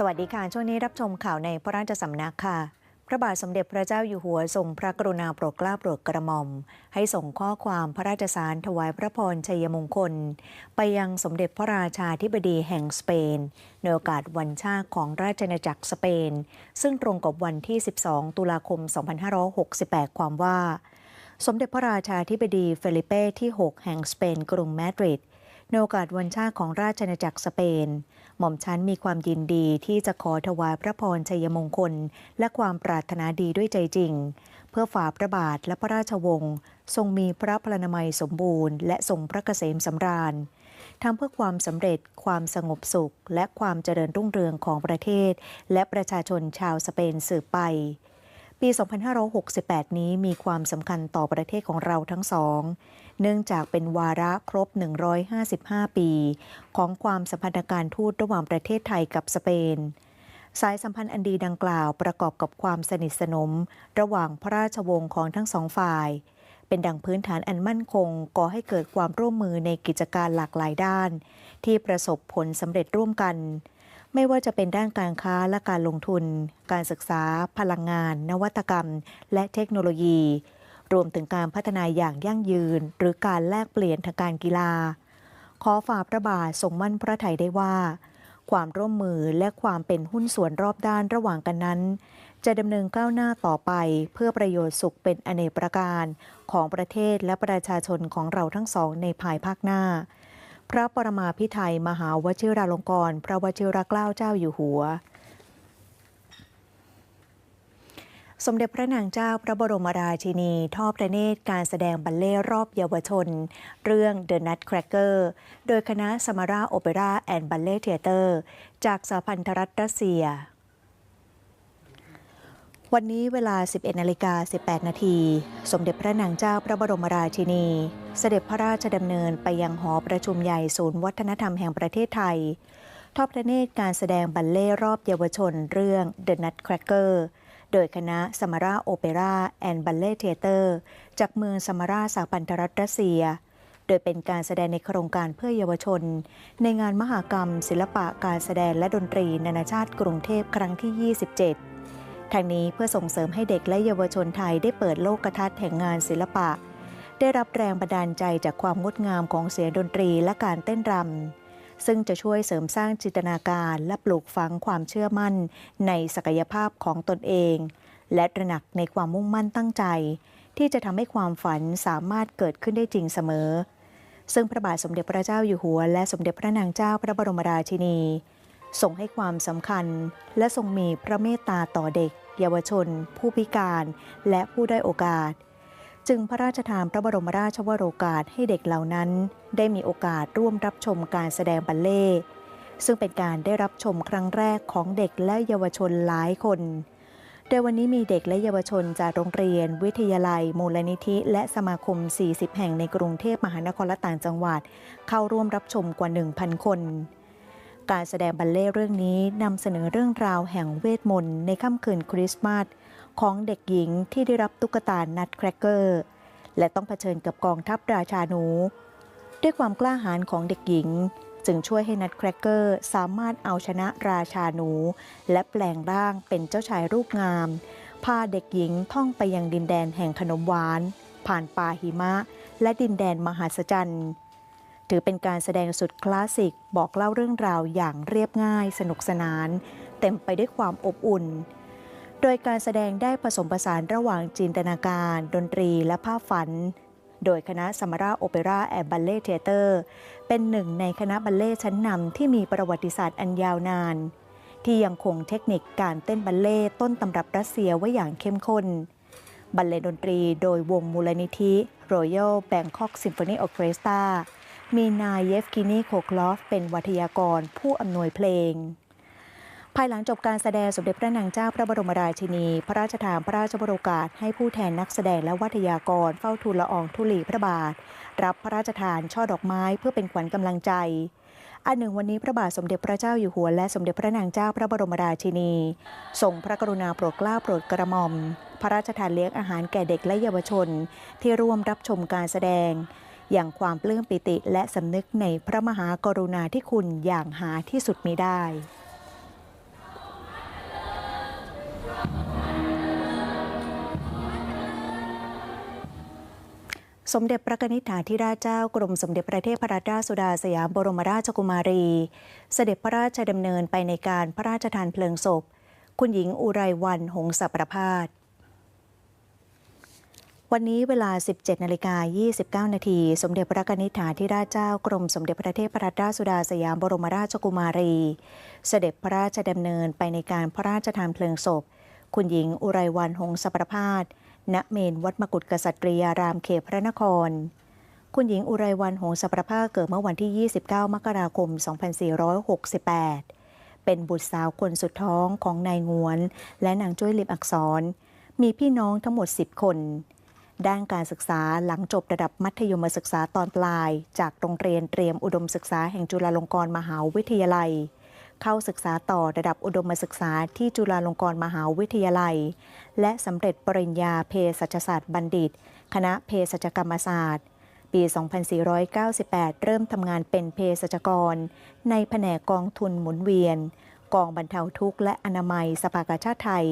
สวัสดีค่ะ ช่วงนี้รับชมข่าวในพระราชสำนักค่ะ พระบาทสมเด็จพระเจ้าอยู่หัวทรงพระกรุณาโปรดเกล้าโปรดกระหม่อม ให้ส่งข้อความพระราชสารถวายพระพรชัยมงคล ไปยังสมเด็จพระราชาธิบดีแห่งสเปนในโอกาสวันชาติของราชอาณาจักรสเปน ซึ่งตรงกับวันที่ 12 ตุลาคม 2568 ความว่า สมเด็จพระราชาธิบดีเฟลิเป้ที่ 6 แห่งสเปนกรุงมาดริด ในโอกาสวันชาติของราชอาณาจักรสเปน หม่อมชั้นมีความยินดีที่จะขอถวายพระพรชัยมงคล และความปรารถนาดีด้วยใจจริง เพื่อฝ่าพระบาทและพระราชวงศ์ทรงมีพระพลานามัยสมบูรณ์และทรงพระเกษมสำราญทำเพื่อความสำเร็จความสงบสุข และความเจริญรุ่งเรืองของประเทศ และประชาชนชาวสเปนสืบไป ปี 2568 นี้มีความสำคัญต่อประเทศของเราทั้งสอง เนื่องจากเป็นวาระครบ 155 ปี ของความสัมพันธการทูตระหว่างประเทศไทยกับสเปน สายสัมพันธ์อันดีดังกล่าวประกอบกับความสนิทสนม ระหว่างพระราชวงศ์ของทั้งสองฝ่าย เป็นดังพื้นฐานอันมั่นคงก่อให้เกิดความร่วมมือในกิจการหลากหลายด้าน ที่ประสบผลสำเร็จร่วมกัน ไม่ว่าจะเป็นด้านการค้าและการลงทุน การศึกษา พลังงาน นวัตกรรม และเทคโนโลยี รวมถึงการพัฒนาอย่างยั่งยืน หรือการแลกเปลี่ยนทางการกีฬา ขอฝ่าพระบาททรงมั่นพระทัยได้ว่า ความร่วมมือและความเป็นหุ้นส่วนรอบด้านระหว่างกันนั้น จะดำเนินก้าวหน้าต่อไปเพื่อประโยชน์สุขเป็นอเนกประการของประเทศและประชาชนของเราทั้งสองในภายภาคหน้า พระปรมาพิไทยมหาวชิราลงกรณ์พระวชิรเกล้าเจ้าอยู่หัว สมเด็จพระนางเจ้าพระบรมราชินี ทอดพระเนตรการแสดงบัลเล่รอบเยาวชน เรื่อง The Nutcracker โดยคณะสมาราโอเปร่าแอนด์บัลเล่เทเตอร์ จากสหพันธรัฐรัสเซีย วันนี้เวลา 11นาฬิกา18 นาที สมเด็จพระนางเจ้าพระบรมราชินี เสด็จพระราชดำเนินไปยังหอประชุมใหญ่ศูนย์วัฒนธรรมแห่งประเทศไทย ทอดพระเนตรการแสดงบัลเล่รอบเยาวชนเรื่อง The Nutcracker โดยคณะสมาราโอเปร่าแอนด์บัลเล่เทเตอร์ จากเมืองสมาราสหพันธรัฐรัสเซีย โดยเป็นการแสดงในโครงการเพื่อเยาวชน ในงานมหกรรม ศิลปะการแสดงและดนตรีนานาชาติกรุงเทพครั้งที่ 27 ทางนี้เพื่อส่งเสริมให้เด็กและเยาวชนไทยได้เปิดโลกทัศน์แห่งงานศิลปะ ได้รับแรงบันดาลใจจากความงดงามของเสียงดนตรีและการเต้นรำซึ่งจะช่วยเสริมสร้างจินตนาการและปลูกฝังความเชื่อมั่นในศักยภาพของตนเอง และตระหนักในความมุ่งมั่นตั้งใจ ที่จะทำให้ความฝันสามารถเกิดขึ้นได้จริงเสมอ ซึ่งพระบาทสมเด็จพระเจ้าอยู่หัว และสมเด็จพระนางเจ้าพระบรมราชินี ทรงให้ความสำคัญ และทรงมีพระเมตตาต่อเด็ก เยาวชน ผู้พิการ และผู้ได้โอกาส จึงพระราชทานพระบรมราชวโรกาสให้เด็กเหล่านั้น ได้มีโอกาสร่วมรับชมการแสดงบัลเล่ซึ่งเป็นการได้รับชมครั้งแรกของเด็กและเยาวชนหลายคน โดยวันนี้มีเด็กและเยาวชนจากโรงเรียน วิทยาลัย มูลนิธิ และสมาคม 40 แห่งในกรุงเทพมหานครและต่างจังหวัด เข้าร่วมรับชมกว่า 1,000 คน การแสดงบัลเล่เรื่องนี้นำเสนอเรื่องราวแห่งเวทมนต์ในค่ำคืนคริสต์มาสของเด็กหญิงที่ได้รับตุ๊กตานัทแครกเกอร์ และต้องเผชิญกับกองทัพราชาหนู ด้วยความกล้าหาญของเด็กหญิง จึงช่วยให้นัทแครกเกอร์สามารถเอาชนะราชาหนู และแปลงร่างเป็นเจ้าชายรูปงาม พาเด็กหญิงท่องไปยังดินแดนแห่งขนมหวาน ผ่านป่าหิมะ และดินแดนมหัศจรรย์ ถือเป็นการแสดงสุดคลาสสิกบอกเล่าเรื่องราวอย่างเรียบง่าย สนุกสนาน เต็มไปด้วยความอบอุ่น โดยการแสดงได้ผสมผสานระหว่างจินตนาการ ดนตรีและภาพฝัน โดยคณะสมาราโอเปร่าแอนด์บัลเล่เทเตอร์เป็นหนึ่งในคณะบัลเล่ชั้นนำที่มีประวัติศาสตร์อันยาวนาน ที่ยังคงเทคนิคการเต้นบัลเล่ต้นตำรับรัสเซียไว้อย่างเข้มข้นบัลเล่ดนตรีโดยวงมูลนิธิ Royal Bangkok Symphony Orchestra มีนายเยฟกินีโคคลอฟ เป็นวัทยากรผู้อำนวยเพลง ภายหลังจบการแสดงสมเด็จพระนางเจ้าพระบรมราชินี พระราชทานพระราชบรโอกาสให้ผู้แทนนักแสดงและวัทยากรเฝ้าทูลละอองธุลีพระบาท รับพระราชทานช่อดอกไม้เพื่อเป็นขวัญกำลังใจอันหนึ่งวันนี้พระบาทสมเด็จพระเจ้าอยู่หัวและสมเด็จพระนางเจ้าพระบรมราชินีทรงพระกรุณาโปรดเกล้าโปรดกระหม่อม พระราชทานเลี้ยงอาหารแก่เด็กและเยาวชน ที่ร่วมรับชมการแสดง อย่างความปลื้มปิติและสำนึกในพระมหากรุณาที่คุณอย่างหาที่สุดมิได้สมเด็จพระนิษฐาธิราชเจ้ากรมสมเด็จพระเทพรัตนราชสุดาสยามบรมราชกุมารี เสด็จพระราชดำเนินไปในการพระราชทานเพลิงศพ คุณหญิงอุไรวันหงสประพาส วันนี้เวลา 17 นาฬิกา 29 นาที สมเด็จพระนิธิาธิราชเจ้ากรมสมเด็จพระเทพรัตนราชสุดาสยามบรมราชกุมารี เสด็จพระราชดำเนินไปในการพระราชทานเพลิงศพ คุณหญิงอุไรวันหงสประพาส ณ เมนวัดมกุฏกษัตริยารามเขตพระนคร คุณหญิงอุไรวันหงสประภาสเกิดเมื่อวันที่ 29 มกราคม 2468 เป็นบุตรสาวคนสุดท้องของนายงวน และนางจ้วยลิมอักษร มีพี่น้องทั้งหมด 10 คน ด้านการศึกษาหลังจบระดับมัธยมศึกษาตอนปลาย จากโรงเรียนเตรียมอุดมศึกษาแห่งจุฬาลงกรณ์มหาวิทยาลัย เข้าศึกษาต่อระดับอุดมศึกษาที่จุฬาลงกรณ์มหาวิทยาลัย และสำเร็จปริญญาเภสัชศาสตร์บัณฑิต คณะเภสัชกรรมศาสตร์ ปี 2498 เริ่มทำงานเป็นเภสัชกร ในแผนกกองทุนหมุนเวียนกองบรรเทาทุกข์และอนามัยสภากาชาติไทย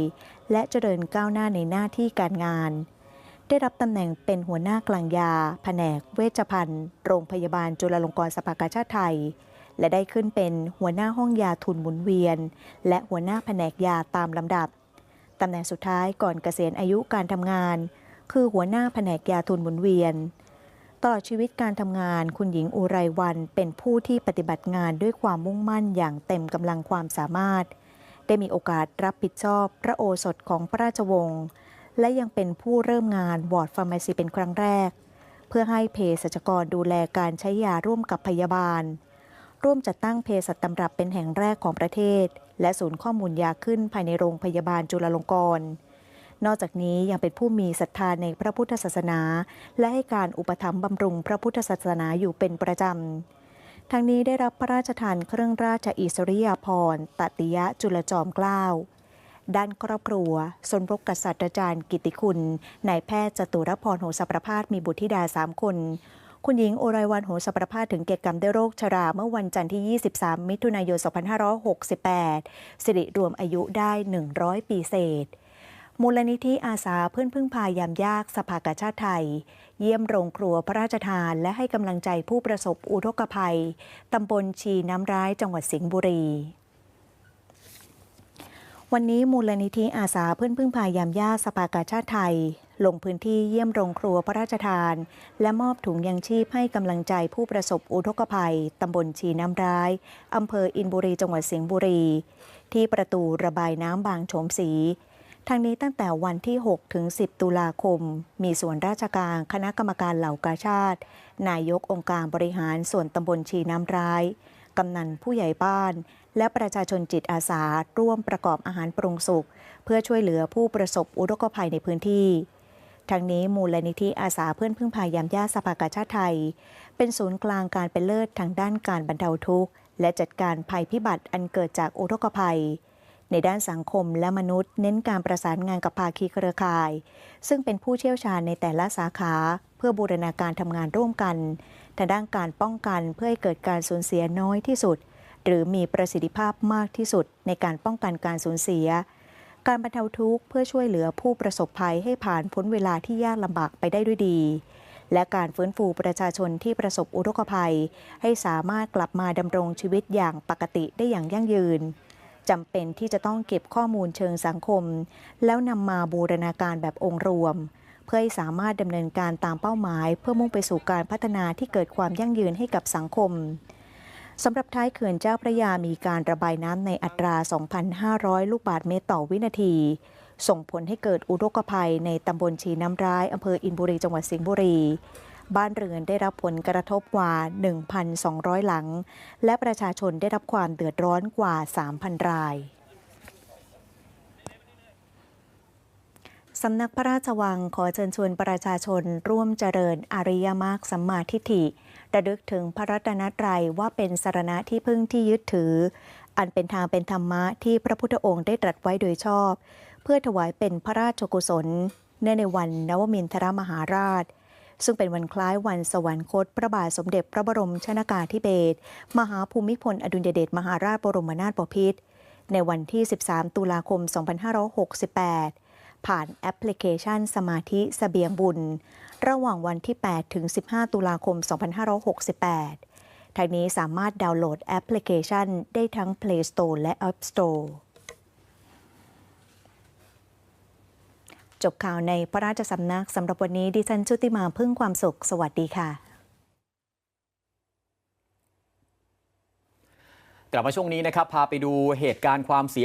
และเจริญก้าวหน้าในหน้าที่การงาน ได้รับตำแหน่งเป็นหัวหน้ากลางยา แผนกเวชภัณฑ์ โรงพยาบาลจุฬาลงกรณ์สภากาชาติไทย และได้ขึ้นเป็นหัวหน้าห้องยาทุนหมุนเวียน และหัวหน้าแผนกยาตามลำดับ ตำแหน่งสุดท้ายก่อนเกษียณอายุการทำงาน คือหัวหน้าแผนกยาทุนหมุนเวียน ตลอดชีวิตการทำงานคุณหญิงอุไรวันเป็นผู้ที่ปฏิบัติงานด้วยความมุ่งมั่นอย่างเต็มกำลังความสามารถ ได้มีโอกาสรับผิดชอบพระโอสถของพระราชวงศ์ และยังเป็นผู้เริ่มงานวอร์ดฟาร์มาซีเป็นครั้งแรก เพื่อให้เภสัชกรดูแลการใช้ยาร่วมกับพยาบาล ร่วมจัดตั้งเภสัชตำรับเป็นแห่งแรกของประเทศ และศูนย์ข้อมูลยาขึ้นภายในโรงพยาบาลจุฬาลงกรณ์นอกจากนี้ยังเป็นผู้มีศรัทธาในพระพุทธศาสนา และให้การอุปถัมภ์บำรุงพระพุทธศาสนาอยู่เป็นประจำ ทั้งนี้ได้รับพระราชทานเครื่องราชอิสริยาภรณ์ตติยะจุลจอมเกล้า ด้านครอบครัว สนรกกษัตริย์จารย์กิติคุณนายแพทย์จตุรพรโหสประพาสมีบุตรธิดาสามคน คุณหญิงโอไรวันโหสประพาสถึงเกียรติกรรมด้วยโรคชราเมื่อวันจันทร์ที่ 23 มิถุนายน 2568 สิริรวมอายุได้ 100 ปีเศษมูลนิธิอาสาเพื่อนพึ่งพายามยากสภากาชาติไทย เยี่ยมโรงครัวพระราชทานและให้กำลังใจผู้ประสบอุทกภัย ตำบลชีน้ำร้ายจังหวัดสิงห์บุรี วันนี้มูลนิธิอาสาเพื่อนพึ่งพายามยาสภากาชาติไทย ลงพื้นที่เยี่ยมโรงครัวพระราชทาน และมอบถุงยังชีพให้กำลังใจผู้ประสบอุทกภัยตำบลชีน้ำร้ายอำเภออินบุรีจังหวัดสิงห์บุรี ที่ประตูระบายน้ำบางโฉมสีทางนี้ตั้งแต่วันที่ 6 ถึง 10 ตุลาคม มีส่วนราชการคณะกรรมการเหล่ากาชาติ นายกองค์การบริหารส่วนตำบลชีน้ำร้าย กำนันผู้ใหญ่บ้าน และประชาชนจิตอาสาร่วมประกอบอาหารปรุงสุกเพื่อช่วยเหลือผู้ประสบอุทกภัยในพื้นที่ทั้งนี้มูลนิธิอาสาเพื่อนพึ่งพายามย่าสภากาชาติไทย เป็นศูนย์กลางการเป็นเลิศทางด้านการบรรเทาทุกข์ และจัดการภัยพิบัติอันเกิดจากอุทกภัย ในด้านสังคมและมนุษย์ เน้นการประสานงานกับภาคีเครือข่าย ซึ่งเป็นผู้เชี่ยวชาญในแต่ละสาขา เพื่อบูรณาการทำงานร่วมกัน ทางด้านการป้องกันเพื่อให้เกิดการสูญเสียน้อยที่สุด หรือมีประสิทธิภาพมากที่สุดในการป้องกันการสูญเสีย การบรรเทาทุกข์เพื่อช่วยเหลือผู้ประสบภัยให้ผ่านพ้นเวลาที่ยากลำบากไปได้ด้วยดี และการฟื้นฟูประชาชนที่ประสบอุทกภัย ให้สามารถกลับมาดำรงชีวิตอย่างปกติได้อย่างยั่งยืนจำเป็นที่จะต้องเก็บข้อมูลเชิงสังคม แล้วนำมาบูรณาการแบบองค์รวม เพื่อให้สามารถดำเนินการตามเป้าหมาย เพื่อมุ่งไปสู่การพัฒนาที่เกิดความยั่งยืนให้กับสังคมสำหรับท้ายเขื่อนเจ้าพระยามีการระบายน้ำในอัตรา 2,500 ลูกบาศก์เมตรต่อวินาที ส่งผลให้เกิดอุทกภัยในตำบลชีน้ำร้ายอำเภออินบุรีจังหวัดสิงห์บุรี บ้านเรือนได้รับผลกระทบกว่า 1,200 หลัง และประชาชนได้รับความเดือดร้อนกว่า 3,000 ราย สำนักพระราชวังขอเชิญชวนประชาชนร่วมเจริญอริยมรรคสัมมาทิฏฐิระลึกถึงพระรัตนตรัยว่าเป็นสารณะที่พึ่งที่ยึดถือ อันเป็นทางเป็นธรรมะที่พระพุทธองค์ได้ตรัสไว้โดยชอบ เพื่อถวายเป็นพระราชกุศล เนื่องในวันนวมินทรมหาราช ซึ่งเป็นวันคล้ายวันสวรรคต พระบาทสมเด็จพระบรมชนากาธิเบศรมหาภูมิพลอดุลยเดชมหาราชบรมนาถบพิตรในวันที่ 13 ตุลาคม 2568 ผ่านแอปพลิเคชันสมาธิสเสบียงบุญ ระหว่างวันที่ 8 ถึง 15 ตุลาคม 2568 ทางนี้สามารถดาวน์โหลดแอปพลิเคชันได้ทั้ง Play Store และ App Store จบข่าวในพระราชสำนักสำหรับวันนี้ดิฉันชุติมาพึ่งความสุข สวัสดีค่ะ กลับมาช่วงนี้นะครับ พาไปดูเหตุการณ์ความเสีย